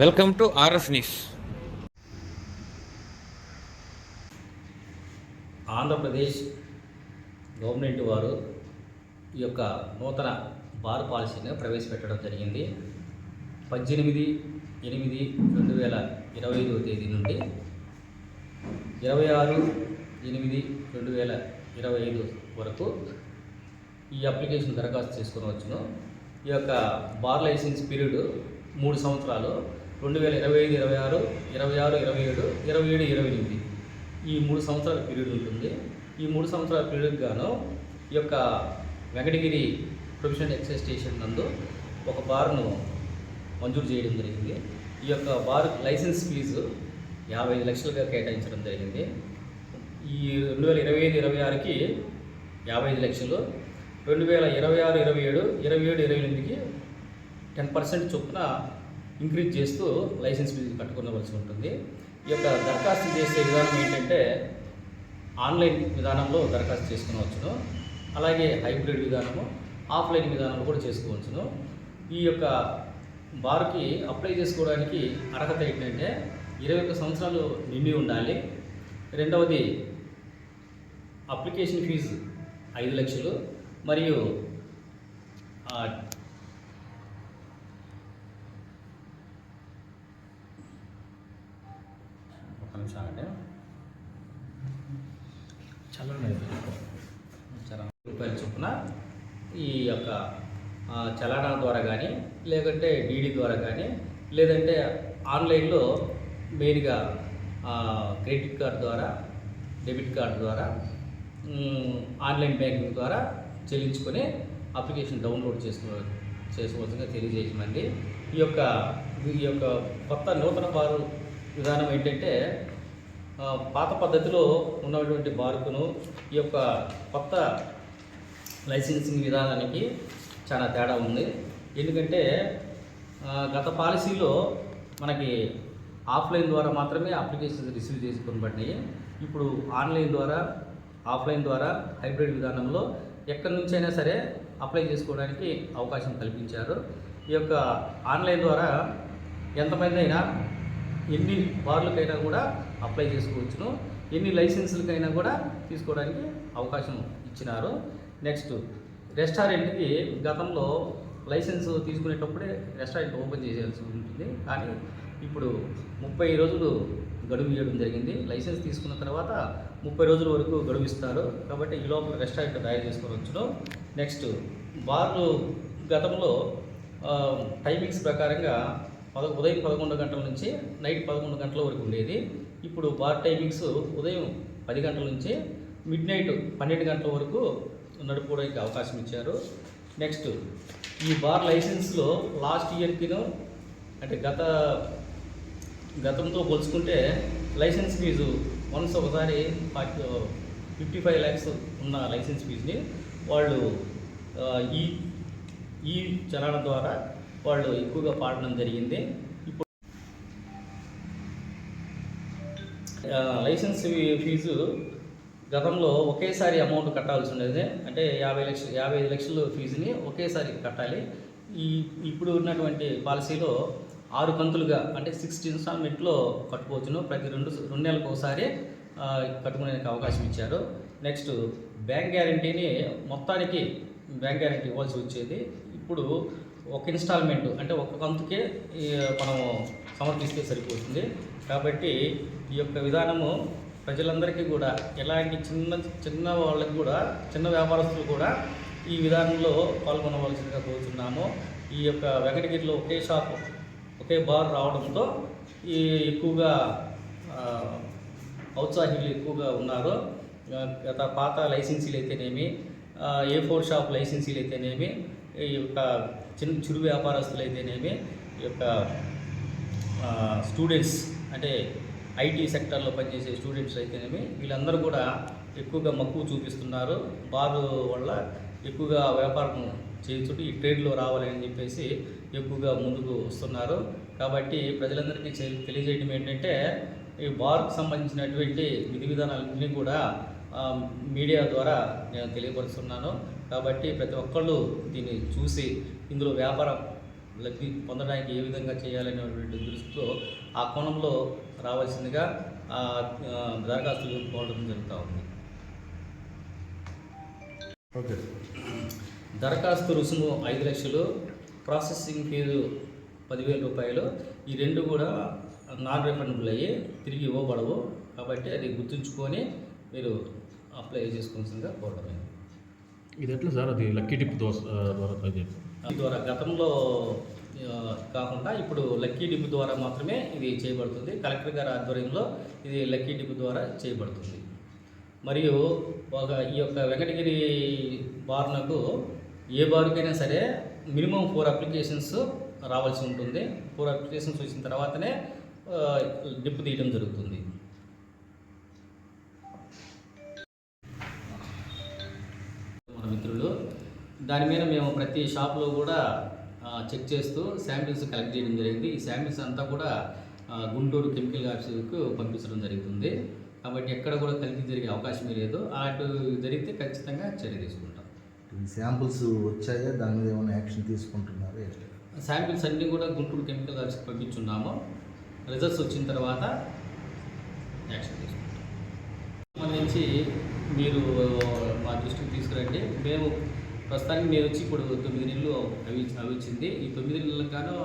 Welcome to RS news. Andhra Pradesh government వారు ఈ యొక్క నూతన బార్ పాలసీని ప్రవేశపెట్టడం జరిగింది. పద్దెనిమిది ఎనిమిది రెండు వేల ఇరవై ఐదవ తేదీ నుండి ఇరవై ఆరు ఎనిమిది రెండు వేల ఇరవై ఐదు వరకు ఈ అప్లికేషన్ దరఖాస్తు చేసుకుని వచ్చును. ఈ యొక్క బార్ లైసెన్స్ పీరియడ్ మూడు సంవత్సరాలు. రెండు వేల ఇరవై ఐదు ఇరవై ఆరు ఇరవై ఆరు ఇరవై ఏడు ఇరవై ఏడు ఇరవై ఎనిమిది. ఈ మూడు సంవత్సరాల పీరియడ్ ఉంటుంది. ఈ మూడు సంవత్సరాల పీరియడ్ గాను ఈ యొక్క వెంకటగిరి ప్రొఫెషనల్ ఎక్సైజ్ స్టేషన్ నందు ఒక బార్ను మంజూరు చేయడం జరిగింది. ఈ యొక్క బార్ లైసెన్స్ ఫీజు యాభై ఐదు లక్షలుగా కేటాయించడం జరిగింది. ఈ రెండు వేల ఇరవై ఐదు ఇరవై ఆరుకి యాభై ఐదు లక్షలు. రెండు వేల ఇరవై ఆరు ఇరవై ఏడు ఇరవై ఏడు ఇరవై ఎనిమిదికి టెన్ పర్సెంట్ చొప్పున ఇంక్రీజ్ చేస్తూ లైసెన్స్ ఫీజు కట్టుకోవలసి ఉంటుంది. ఈ యొక్క దరఖాస్తు చేసే విధానం ఏంటంటే ఆన్లైన్ విధానంలో దరఖాస్తు చేసుకునవచ్చును. అలాగే హైబ్రిడ్ విధానము ఆఫ్లైన్ విధానంలో కూడా చేసుకోవచ్చును. ఈ యొక్క బార్కి అప్లై చేసుకోవడానికి అర్హత ఏంటంటే ఇరవై ఒక్క సంవత్సరాలు నిండి ఉండాలి. రెండవది అప్లికేషన్ ఫీజు ఐదు లక్షలు. మరియు ఆ, ఒక నిమిషం ఆగండి. చలా రూపాయల చొప్పున ఈ యొక్క చలానా ద్వారా కానీ లేదంటే డీడీ ద్వారా కానీ లేదంటే ఆన్లైన్లో మెయిన్గా క్రెడిట్ కార్డ్ ద్వారా డెబిట్ కార్డ్ ద్వారా ఆన్లైన్ బ్యాంకింగ్ ద్వారా చెల్లించుకొని అప్లికేషన్ డౌన్లోడ్ చేసుకో చేసుకోవాల్సిందిగా తెలియజేయమండి ఈ యొక్క ఈ యొక్క కొత్త నూతన బారు విధానం ఏంటంటే పాత పద్ధతిలో ఉన్నటువంటి బార్కును ఈ యొక్క కొత్త లైసెన్సింగ్ విధానానికి చాలా తేడా ఉంది. ఎందుకంటే గత పాలసీలో మనకి ఆఫ్లైన్ ద్వారా మాత్రమే అప్లికేషన్స్ రిసీవ్ చేసుకునబడినాయి. ఇప్పుడు ఆన్లైన్ ద్వారా ఆఫ్లైన్ ద్వారా హైబ్రిడ్ విధానంలో ఎక్కడి నుంచైనా సరే అప్లై చేసుకోవడానికి అవకాశం కల్పించారు. ఈ యొక్క ఆన్లైన్ ద్వారా ఎంతమంది అయినా ఎన్ని బార్లకైనా కూడా అప్లై చేసుకోవచ్చును. ఎన్ని లైసెన్సులకైనా కూడా తీసుకోవడానికి అవకాశం ఇచ్చినారు. నెక్స్ట్ రెస్టారెంట్కి గతంలో లైసెన్స్ తీసుకునేటప్పుడే రెస్టారెంట్ ఓపెన్ చేయాల్సి ఉంటుంది. కానీ ఇప్పుడు ముప్పై రోజులు గడువు ఇవ్వడం జరిగింది. లైసెన్స్ తీసుకున్న తర్వాత ముప్పై రోజుల వరకు గడువు ఇస్తారు. కాబట్టి ఈ లోపల రెస్టారెంట్ తయారు చేసుకోవచ్చును. నెక్స్ట్ బార్లు గతంలో టైమింగ్స్ ప్రకారంగా పద ఉదయం పదకొండు గంటల నుంచి నైట్ పదకొండు గంటల వరకు ఉండేది. ఇప్పుడు బార్ టైమింగ్స్ ఉదయం పది గంటల నుంచి మిడ్ నైట్ పన్నెండు గంటల వరకు నడుపుకోవడానికి అవకాశం ఇచ్చారు. నెక్స్ట్ ఈ బార్ లైసెన్స్లో లాస్ట్ ఇయర్కిను అంటే గత గతంతో పోల్చుకుంటే లైసెన్స్ ఫీజు వన్స్ ఒకసారి ఫార్టీ ఫిఫ్టీ ఫైవ్ ల్యాక్స్ ఉన్న లైసెన్స్ ఫీజుని వాళ్ళు ఈ ఈ చలనం ద్వారా వాళ్ళు ఎక్కువగా పాడడం జరిగింది. ఇప్పుడు లైసెన్స్ ఫీజు గతంలో ఒకేసారి అమౌంట్ కట్టాల్సి ఉండేది. అంటే యాభై లక్షలు యాభై ఐదు లక్షలు ఫీజుని ఒకేసారి కట్టాలి. ఈ ఇప్పుడు ఉన్నటువంటి పాలసీలో ఆరు కంతులుగా అంటే సిక్స్త్ ఇన్స్టాల్మెంట్లో కట్టుకోవచ్చును. ప్రతి రెండు రెండు నెలలకు ఒకసారి కట్టుకునేందుకు అవకాశం ఇచ్చారు. నెక్స్ట్ బ్యాంక్ గ్యారంటీని మొత్తానికి బ్యాంక్ గ్యారంటీ ఇవ్వాల్సి వచ్చేది. ఇప్పుడు ఒక ఇన్స్టాల్మెంట్ అంటే ఒక కంతుకే మనము సమర్పిస్తే సరిపోతుంది. కాబట్టి ఈ యొక్క విధానము ప్రజలందరికీ కూడా ఎలాంటి చిన్న చిన్న వాళ్ళకి కూడా చిన్న వ్యాపారస్తులు కూడా ఈ విధానంలో పాల్గొనవలసిందిగా కోరుతున్నాము ఈ యొక్క వెంకటగిరిలో ఒకే షాప్ ఒకే బార్ రావడంతో ఈ ఎక్కువగా ఔత్సాహికులు ఎక్కువగా ఉన్నారు. గత పాత లైసెన్సీలు అయితేనేమి ఏ ఫోర్ షాప్ లైసెన్సీలు అయితేనేమి ఈ యొక్క చిన్న చిరు వ్యాపారస్తులు అయితేనేమి ఈ యొక్క స్టూడెంట్స్ అంటే ఐటీ సెక్టర్లో పనిచేసే స్టూడెంట్స్ అయితేనేమి వీళ్ళందరూ కూడా ఎక్కువగా మక్కువ చూపిస్తున్నారు. బారు వల్ల ఎక్కువగా వ్యాపారం చేయించుంటూ ఈ ట్రేడ్లో రావాలని చెప్పేసి ఎక్కువగా ముందుకు వస్తున్నారు. కాబట్టి ప్రజలందరికీ తెలియజేయడం ఏంటంటే ఈ బార్కు సంబంధించినటువంటి విధి విధానాలన్నీ కూడా మీడియా ద్వారా నేను తెలియపరుస్తున్నాను. కాబట్టి ప్రతి ఒక్కళ్ళు దీన్ని చూసి ఇందులో వ్యాపారం లబ్ధి పొందడానికి ఏ విధంగా చేయాలనేటువంటి దృష్టితో ఆ కోణంలో రావాల్సిందిగా దరఖాస్తులు పోవడం జరుగుతూ ఉంది. ఓకే. దరఖాస్తు రుసుము ఐదు లక్షలు ప్రాసెసింగ్ ఫీజు పదివేల రూపాయలు. ఈ రెండు కూడా నాన్ రిఫండబుల్ అయ్యి తిరిగి ఇవ్వబడవు. కాబట్టి అది గుర్తుంచుకొని మీరు అప్లై చేసుకోవాల్సిందిగా కోరడమే ఇది ఎట్లా సార్? అది లక్కీ దోశ ద్వారా ద్వారా గతంలో కాకుండా ఇప్పుడు లక్కీ డిప్ ద్వారా మాత్రమే ఇది చేయబడుతుంది. కలెక్టర్ గారి ఆధ్వర్యంలో ఇది లక్కీ డిప్ ద్వారా చేయబడుతుంది. మరియు ఒక ఈ యొక్క వెంకటగిరి బార్నకు ఏ బారుకైనా సరే మినిమం ఫోర్ అప్లికేషన్స్ రావాల్సి ఉంటుంది. ఫోర్ అప్లికేషన్స్ వచ్చిన తర్వాతనే డిప్ తీయడం జరుగుతుంది. దాని మీద మేము ప్రతి షాప్లో కూడా చెక్ చేస్తూ శాంపిల్స్ కలెక్ట్ చేయడం జరిగింది. ఈ శాంపిల్స్ అంతా కూడా గుంటూరు కెమికల్ ఆఫీసుకు పంపించడం జరుగుతుంది. కాబట్టి ఎక్కడ కూడా కల్తీ జరిగే అవకాశమే లేదు. అటు జరిగితే ఖచ్చితంగా చర్య తీసుకుంటాం. ఈ శాంపుల్స్ వచ్చాయా? దాని మీద ఏమైనా యాక్షన్ తీసుకుంటున్నారు? శాంపిల్స్ అన్నీ కూడా గుంటూరు కెమికల్ ఆఫీస్కి పంపించున్నాము. రిజల్ట్స్ వచ్చిన తర్వాత యాక్షన్ తీసుకుంటాం. సంబంధించి మీరు మా దృష్టికి తీసుకురండి. మేము ప్రస్తుతానికి మేము వచ్చి ఇప్పుడు తొమ్మిది నెలలు అవి అవి వచ్చింది. ఈ తొమ్మిది నెలలకు గాను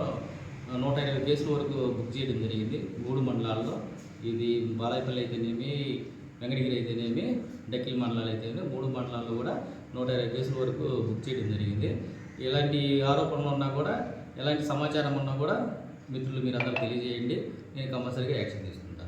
నూట ఇరవై కేసుల వరకు బుక్ చేయడం జరిగింది. మూడు మండలాల్లో. ఇది బాలాయపల్లి అయితేనేమి వెంకటగిరి అయితేనేమి డక్కిల్ మండలాలు అయితేనేమి మూడు మండలాల్లో కూడా నూట ఇరవై కేసుల వరకు బుక్ చేయడం జరిగింది. ఎలాంటి ఆరోపణలు ఉన్నా కూడా ఎలాంటి సమాచారం ఉన్నా కూడా మిత్రులు మీరు అందరూ తెలియజేయండి. నేను కంపల్సరీగా యాక్షన్ తీసుకుంటాను